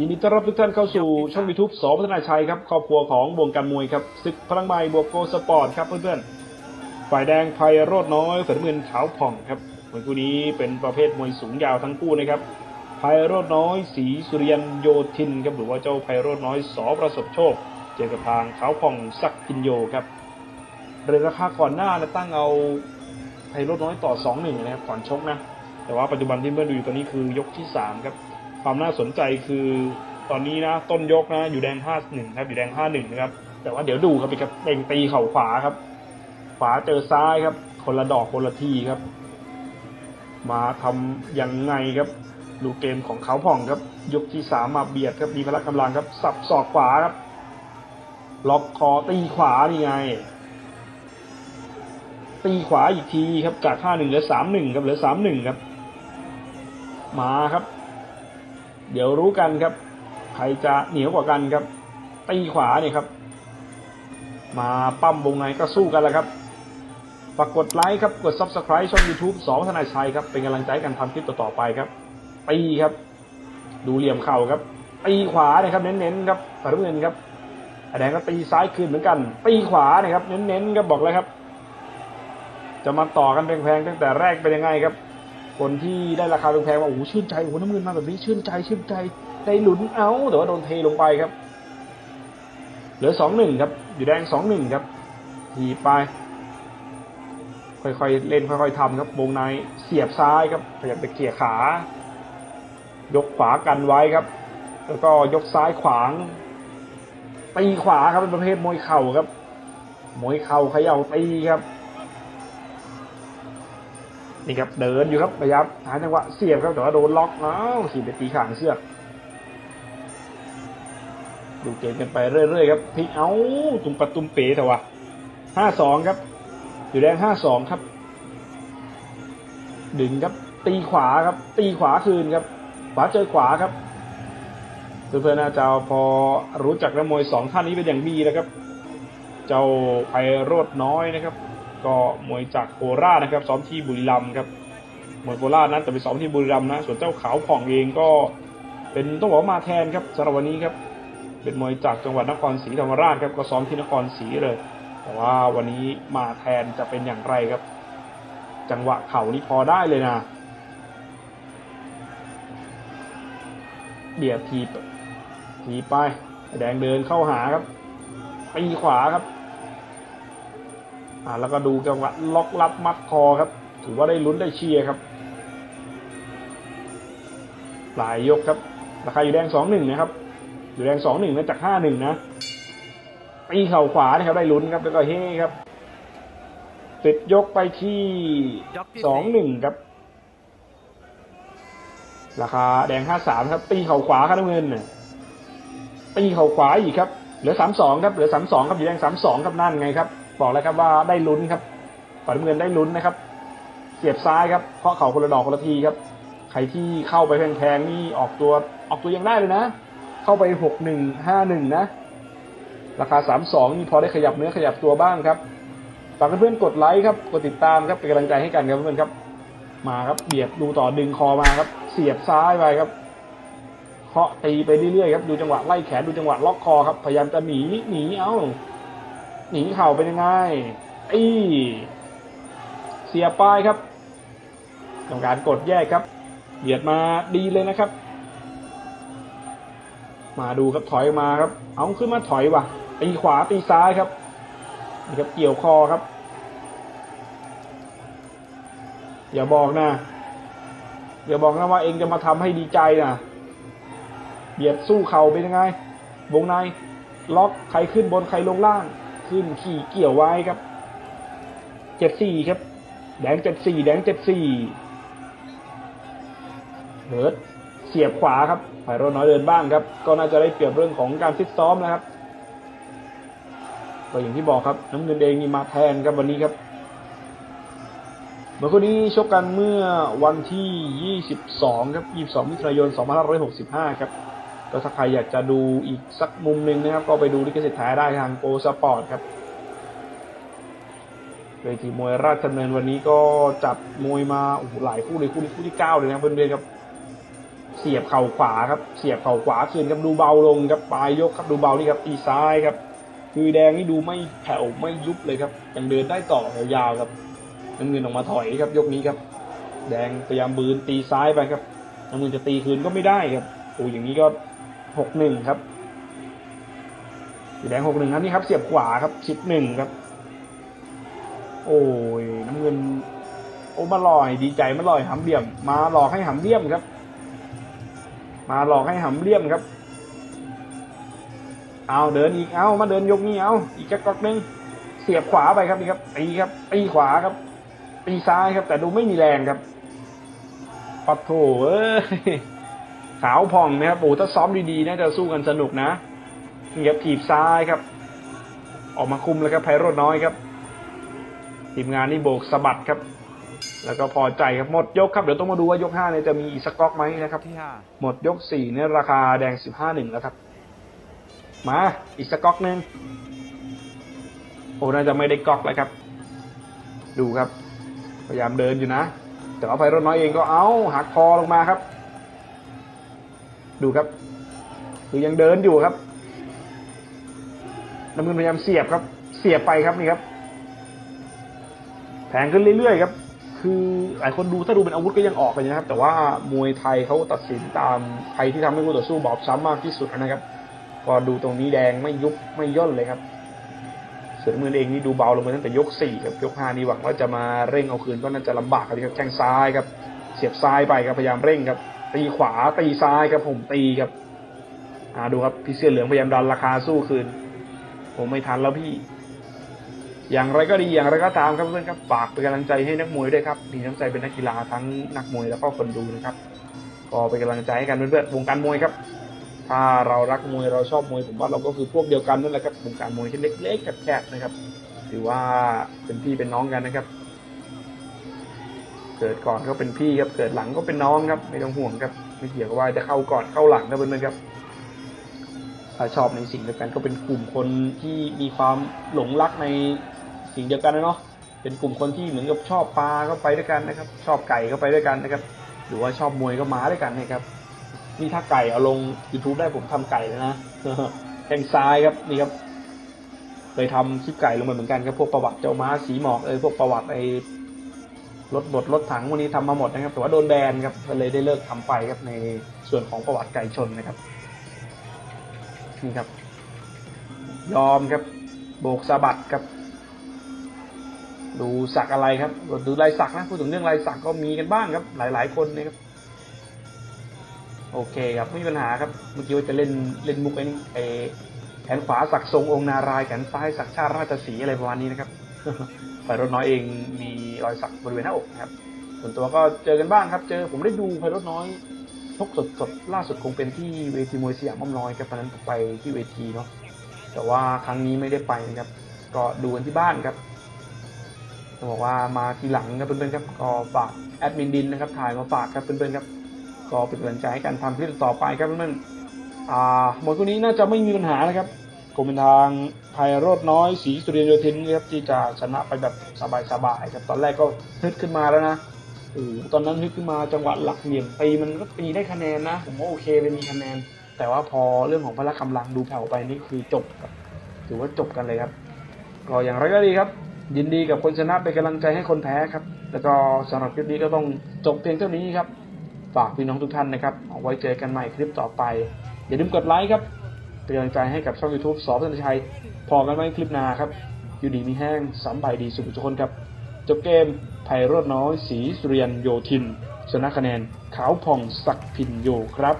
ยินดีต้อนรับทุกท่านเข้าสู่ช่องยูทูบสอพัฒนาชัยครับครอบครัวของวงการมวยครับศึกพลังใบบวกโกสปอร์ตครับเพื่อนๆฝ่ายแดงไพโรดน้อยฝ่ายน้ำเงินขาวผ่องครับมวยคู่นี้เป็นประเภทมวยสูงยาวทั้งคู่นะครับไพโรดน้อยสีสุริยันโยธินครับหรือว่าเจ้าไพโรดน้อยสอประสบโชค เจอกับทางขาวผ่องสักพินโยครับเรือราคาก่อนหน้านะตั้งเอาไพโรดน้อยต่อ2อหนึ่งนะครับก่อนชกนะแต่ว่าปัจจุบันที่เมื่อดูอยู่ตอนนี้คือยกที่สามครับ ความน่าสนใจคือตอนนี้นะต้นยกนะ อยู่แดงห้าหนึ่งครับ อยู่แดงห้าหนึ่งนะครับ แต่ว่าเดี๋ยวดูครับอีกครับเต่งตีเข่าขวาครับ ขวาเจอซ้ายครับ คนละดอกคนละทีครับ มาทำยังไงครับดูเกมของเขาผ่องครับ ยกที่สามมาเบียดครับมีพละกำลังครับ สับศอกขวาครับ ล็อกคอตีขวานี่ไง ตีขวาอีกทีครับจากห้าหนึ่งเหลือสามหนึ่งครับเหลือสามหนึ่งครับ มาครับ เดี๋ยวรู้กันครับ ใครจะเหนียวกว่ากันครับ ตีขวาเนี่ยครับ มาปั้มวงในก็สู้กันแล้วครับฝากกดไลค์ครับ กด subscribe ช่อง YouTube สองธนายชัยครับ เป็นกำลังใจกันทำคลิปต่อๆไปครับตีครับ ดูเหลี่ยมเข่าครับตีขวาเนี่ยครับ เน้นๆครับฝ่ายน้ำเงินครับแดงก็ตีซ้ายคืนเหมือนกันตีขวาเนี่ยครับ เน้นๆครับบอกเลยครับ จะมาต่อกันแพงๆตั้งแต่แรกเป็นยังไงครับ คนที่ได้ราคาแพงๆว่าโอ้โหชื่นใจโอ้โหน้ำเงินมาแบบนี้ชื่นใจชื่นใจได้หลุนเอาแต่ว่าโดนเทลงไปครับ เหลือสองหนึ่งครับ อยู่แดงสองหนึ่งครับทีไปค่อยๆเล่นค่อยๆทำครับวงในเสียบซ้ายครับพยายามไปเกี่ยขา ยกขวากันไว้ครับ แล้วก็ยกซ้ายขวางตีขวาครับเป็นประเภทมวยเข่าครับมวยเข่าเขย่าตีครับ นี่ครับเดินอยู่ครับพยายามหาจังหวะเสียบครับแต่ว่าโดนล็อกเนาะขี่ไปตีขางเสือกดูเกมกันไปเรื่อยๆครับพลิกเอาตุ่มปัดตุ่มเป๋แต่ว่าห้าสองครับ อยู่แดงห้าสองครับ ดึงครับ ตีขวาครับ ตีขวาคืนครับ ขวาเจอขวาครับเพื่อนๆน่าจะพอรู้จักนักมวยสองท่านนี้เป็นอย่างดีนะครับ เจ้าไพโรดน้อยนะครับ ก็มวยจากโคราชนะครับซ้อมที่บุรีรัมย์ครับมวยโคราชนั้นแต่ไปซ้อมที่บุรีรัมย์นะ ส่วนเจ้าขาวผ่องเองก็เป็นต้องบอกมาแทนครับสำหรับวันนี้ครับเป็นมวยจากจังหวัดนครศรีธรรมราชครับก็ซ้อมที่นครศรีเลย แต่ว่าวันนี้มาแทนจะเป็นอย่างไรครับ จังหวะเข่านี่พอได้เลยนะเบียดทีทีไปแดงเดินเข้าหาครับตีขวาครับ อ่าแล้วก็ดูจังหวะล็อกลับมัดคอครับ ถือว่าได้ลุ้นได้เชียร์ครับหลายยกครับ ราคาอยู่แดงสองหนึ่งนะครับ อยู่แดงสองหนึ่งนะจากห้าหนึ่งนะตีเข่าขวานะครับได้ลุ้นครับแล้วก็เฮ้ครับติดยกไปที่ยกที่สองหนึ่งครับ ราคาแดงห้าสามครับ ตีเข่าขวาครับน้ำเงินเนี่ยตีเข่าขวาอีกครับ เหลือสามสองครับ เหลือสามสองครับอยู่แดงสามสองครับนั่นไงครับ บอกแล้วครับว่าได้ลุ้นครับฝ่ายน้ำเงินได้ลุ้นนะครับ เสียบซ้ายครับเพราะเขาคนละดอกคนละทีครับ ใครที่เข้าไปแพงๆนี่ออกตัวออกตัวยังได้เลยนะ เข้าไปหกหนึ่งห้าหนึ่งนะ ราคาสามสองนี่พอได้ขยับเนื้อขยับตัวบ้างครับฝากเพื่อนๆกดไลค์ครับกดติดตามครับเป็นกำลังใจให้กันครับเพื่อนครับ มาครับเบียดดูต่อดึงคอมาครับ เสียบซ้ายไปครับเคาะตีไปเรื่อยๆครับดูจังหวะไล่แขนดูจังหวะล็อกคอครับพยายามจะหนีหนีเอ้า หนีเข่าเป็นยังไงอ้เสียป้ายครับต้องการกดแยกครับเบียดมาดีเลยนะครับ มาดูครับถอยมาครับ เอาขึ้นมาถอยว่ะตีขวาตีซ้ายครับนี่ครับเกี่ยวคอครับ อย่าบอกนะอย่าบอกนะว่าเองจะมาทำให้ดีใจนะเบียดสู้เข่าเป็นยังไง วงใน ล็อกใครขึ้นบนใครลงล่าง ขึ้นขี่เกี่ยวไว้ครับเจ็ดสี่ครับ แดงเจ็ดสี่แดงเจ็ดสี่เบิร์ดเสียบขวาครับไผ่โรน้อยเดินบ้างครับ ก็น่าจะได้เปรียบเรื่องของการฟิตซ้อมนะครับก็อย่างที่บอกครับน้ำเงินเองนี่มาแทนครับวันนี้ครับเมื่อคนนี้ชกกันเมื่อวันที่ 22 ครับ 22 มิถุนายน 2565 ครับ ก็ถ้าใครอยากจะดูอีกสักมุมหนึ่งนะครับ ก็ไปดูที่เกษตรแท้ได้ทางโปรสปอร์ตครับเวทีมวยราชดำเนินวันนี้ก็จัดมวยมาโอ้โหหลายคู่เลยคู่นี้คู่ที่9เลยนะเพื่อนๆครับ เสียบเข่าขวาครับ เสียบเข่าขวาคืนครับดูเบาลงครับปลายยกครับดูเบานี่ครับตีซ้ายครับ คือแดงนี่ดูไม่แผ่วไม่ยุบเลยครับยังเดินได้ต่อยาวๆครับน้ำเงินออกมาถอยครับ ยกนี้ครับ แดงพยายามบืนตีซ้ายไปครับน้ำเงินจะตีคืนก็ไม่ได้ครับโอ้อย่างนี้ก็ หกหนึ่งครับ สีแดงหกหนึ่งครับนี่ครับ เสียบขวาครับสิบหนึ่งครับ โอ้ยน้ำเงิน โอ้มาลอยดีใจมาลอยหำเหลี่ยม มาหลอกให้หำเหลี่ยมครับ มาหลอกให้หำเหลี่ยมครับ เอาเดินอีกเอามาเดินยกนี้เอาอีกจักก๊อกหนึงเสียบขวาไปครับนี่ครับตีครับตีขวาครับตีซ้ายครับ แต่ดูไม่มีแรงครับปัดโถเอ้ย ขาวผ่องนะครับโอ้ถ้าซ้อมดีๆน่าจะสู้กันสนุกนะนี่ครับถีบซ้ายครับ ออกมาคุมแล้วครับไพโรจน์น้อยครับ ทีมงานนี่โบกสะบัดครับ แล้วก็พอใจครับหมดยกครับเดี๋ยวต้องมาดูว่ายกห้าเนี่ยจะมีอีกสักก๊อกไหมนะครับที่ห้าหมดยกสี่เนี่ยราคาแดงสิบห้าหนึ่งแล้วครับ มาอีกสักก๊อกหนึ่งโอ้น่าจะไม่ได้ก๊อกแล้วครับ ดูครับ พยายามเดินอยู่นะแต่ว่าไพโรจน์น้อยเองก็เอาหักคอลงมาครับ ดูครับ คือยังเดินอยู่ครับน้ำเงินพยายามเสียบครับ เสียบไปครับนี่ครับแทงขึ้นเรื่อยๆครับ คือหลายคนดูถ้าดูเป็นอาวุธก็ยังออกเลยนะครับ แต่ว่ามวยไทยเขาตัดสินตามใครที่ทำให้คู่ต่อสู้บอบช้ำมากที่สุดนะครับก็ดูตรงนี้แดงไม่ยุบไม่ย่นเลยครับเสือน้ำเงินเองนี่ดูเบาลงไปตั้งแต่ยกสี่ครับยกห้านี่หวังว่าจะมาเร่งเอาคืนก็น่าจะลำบากครับแข้งซ้ายครับ เสียบซ้ายไปครับพยายามเร่งครับ ตีขวาตีซ้ายครับผมตีครับอ่าดูครับพี่เสื้อเหลืองพยายามดันราคาสู้คืน ผมไม่ทันแล้วพี่ อย่างไรก็ดีอย่างไรก็ตามครับเพื่อนครับฝากเป็นกำลังใจให้นักมวยด้วยครับมีน้ำใจเป็นนักกีฬาทั้งนักมวยแล้วก็คนดูนะครับ ก็เป็นกำลังใจให้กันเพื่อนๆวงการมวยครับ ถ้าเรารักมวยเราชอบมวยผมว่าเราก็คือพวกเดียวกันนั่นแหละครับวงการมวยที่เล็กๆแคบๆนะครับถือว่าเป็นพี่เป็นน้องกันนะครับ เกิดก่อนก็เป็นพี่ครับเกิดหลังก็เป็นน้องครับ ไม่ต้องห่วงครับ ไม่เกี่ยวกับว่าจะเข้าก่อนเข้าหลังนะเพื่อนๆครับถ้าชอบในสิ่งเดียวกันก็เป็นกลุ่มคนที่มีความหลงรักในสิ่งเดียวกันนะเนาะเป็นกลุ่มคนที่เหมือนกับชอบปลาก็ไปด้วยกันนะครับ ชอบไก่ก็ไปด้วยกันนะครับ หรือว่าชอบมวยก็มาด้วยกันนะครับนี่ถ้าไก่เอาลง YouTube ได้ผมทำไก่แล้วนะแทงซ้ายครับนี่ครับ เคยทำคลิปไก่ลงไปเหมือนกันครับพวกประวัติเจ้าม้าสีหมอกเอยพวกประวัติไอ้ รถบดรถถังวันนี้ทำมาหมดนะครับ แต่ว่าโดนแบนครับก็เลยได้เลิกทำไปครับในส่วนของประวัติไก่ชนนะครับนี่ครับ ยอมครับ โบกสะบัดครับ ดูสักอะไรครับดูลายสักนะพูดถึงเรื่องลายสักก็มีกันบ้างครับ หลาย ๆ คนนะครับ โอเคครับไม่มีปัญหาครับเมื่อกี้ว่าจะเล่นเล่นมุกไอ้นี่ไอแขนขวาสักทรงองค์นารายแขนซ้ายสักชาติราชสีอะไรประมาณนี้นะครับฝ่ายรถน้อยเองมี รอยสักบริเวณหน้าอกนะครับ ส่วนตัวก็เจอกันบ้างครับ เจอผมได้ดูไพรถน้อยชกสดสดๆล่าสุดคงเป็นที่เวทีมวยสยามอ้อมน้อยครับตอนนั้นผมไปที่เวทีเนาะแต่ว่าครั้งนี้ไม่ได้ไปนะครับก็ดูกันที่บ้านครับต้องบอกว่ามาทีหลังครับเพื่อนๆครับก็ฝากแอดมินดินนะครับถ่ายมาฝากครับเพื่อนๆครับก็เป็นกำลังใจให้กันทำคลิปต่อไปครับเพื่อนๆอ่าหมดตัวนี้น่าจะไม่มีปัญหานะครับคงเป็นทางไพโรดน้อยสีสุริยนโยธินครับที่จะชนะไปแบบ สบายๆครับตอนแรกก็ฮึดขึ้นมาแล้วนะโอ้ตอนนั้นนึกขึ้นมาจังหวะหลักเหลี่ยมตีมันก็ตีได้คะแนนนะ ผมว่าโอเคเลยมีคะแนน แต่ว่าพอเรื่องของพละกำลังดูแผ่วไปนี่คือจบครับถือว่าจบกันเลยครับก็อย่างไรก็ดีครับ ยินดีกับคนชนะเป็นกำลังใจให้คนแพ้ครับ แล้วก็สำหรับคลิปนี้ก็ต้องจบเพียงเท่านี้ครับ ฝากพี่น้องทุกท่านนะครับเอาไว้เจอกันใหม่คลิปต่อไป อย่าลืมกดไลค์ครับเป็นกำลังใจให้กับช่อง YouTube สอบสันชัยพอกันไว้คลิปหน้าครับ อยู่ดีมีแห้งสามใบดีสุดทุกคนครับจบเกมไพโรดน์น้อยสีสุริยันโยธิน ชนะคะแนนขาวผ่องศักพินโยครับ